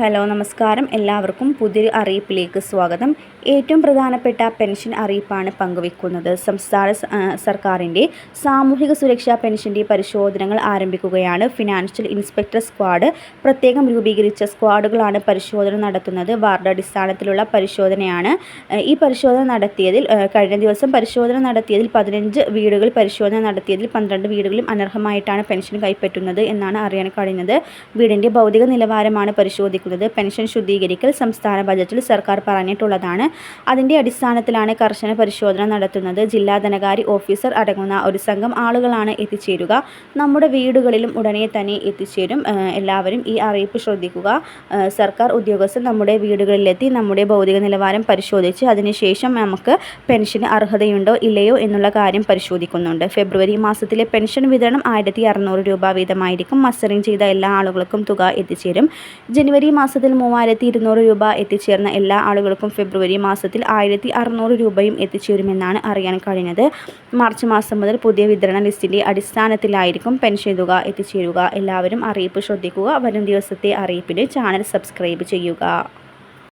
Hello നമസ്കാരം. എല്ലാവർക്കും പുതിയൊരു അറിയിപ്പിലേക്ക് സ്വാഗതം. ഏറ്റവും പ്രധാനപ്പെട്ട പെൻഷൻ അറിയിപ്പാണ് പങ്കുവെക്കുന്നത് സംസ്ഥാന സർക്കാരിന്റെ സാമൂഹിക സുരക്ഷാ പെൻഷന്റെ പരിശോധനകൾ ആരംഭിക്കുകയാണ്. ഫിനാൻഷ്യൽ ഇൻസ്പെക്ടർ സ്ക്വാഡ് പ്രത്യേകം രൂപീകരിച്ച സ്ക്വാഡുകളാണ് പരിശോധന നടത്തുന്നത്. വാർഡ് അടിസ്ഥാനത്തിലുള്ള പരിശോധനയാണ്. ഈ പരിശോധന നടത്തിയതിൽ കഴിഞ്ഞ ദിവസം പരിശോധന നടത്തിയതിൽ പതിനഞ്ച് വീടുകൾ പരിശോധന നടത്തിയതിൽ പന്ത്രണ്ട് വീടുകളും അനർഹമായിട്ടാണ് പെൻഷൻ കൈപ്പറ്റുന്നത് എന്നാണ് അറിയാൻ കഴിഞ്ഞത് വീടിന്റെ ഭൗതിക നിലവാരമാണ് പരിശോധിക്കുന്നത്. പെൻഷൻ ശുദ്ധീകരിക്കൽ സംസ്ഥാന ബജറ്റിൽ സർക്കാർ പറഞ്ഞിട്ടുള്ളതാണ്. അതിന്റെ അടിസ്ഥാനത്തിലാണ് കർശന പരിശോധന നടത്തുന്നത്. ജില്ലാ ധനകാര്യ ഓഫീസർ അടങ്ങുന്ന ഒരു സംഘം ആളുകളാണ് എത്തിച്ചേരുക. നമ്മുടെ വീടുകളിലും ഉടനെ തന്നെ എത്തിച്ചേരും. എല്ലാവരും ഈ അറിയിപ്പ് ശ്രദ്ധിക്കുക. സർക്കാർ ഉദ്യോഗസ്ഥർ നമ്മുടെ വീടുകളിലെത്തി നമ്മുടെ ഭൗതിക നിലവാരം പരിശോധിച്ച് അതിനുശേഷം നമുക്ക് പെൻഷന് അർഹതയുണ്ടോ ഇല്ലയോ എന്നുള്ള കാര്യം പരിശോധിക്കുന്നുണ്ട്. ഫെബ്രുവരി മാസത്തിലെ പെൻഷൻ വിതരണം ആയിരത്തി രൂപ വീതമായിരിക്കും. മസ്റ്ററിംഗ് ചെയ്ത എല്ലാ ആളുകൾക്കും തുക എത്തിച്ചേരും. ജനുവരി മാസത്തിൽ മൂവായിരത്തി ഇരുന്നൂറ് രൂപ എത്തിച്ചേർന്ന എല്ലാ ആളുകൾക്കും ഫെബ്രുവരി മാസത്തിൽ ആയിരത്തി അറുന്നൂറ് രൂപയും എത്തിച്ചേരുമെന്നാണ് അറിയാൻ കഴിഞ്ഞത്. മാർച്ച് മാസം മുതൽ പുതിയ വിതരണ ലിസ്റ്റിന്റെ അടിസ്ഥാനത്തിലായിരിക്കും പെൻഷൻ തുക എത്തിച്ചേരുക. എല്ലാവരും അറിയിപ്പ് ശ്രദ്ധിക്കുക. വരും ദിവസത്തെ അറിയിപ്പിന് ചാനൽ സബ്സ്ക്രൈബ് ചെയ്യുക.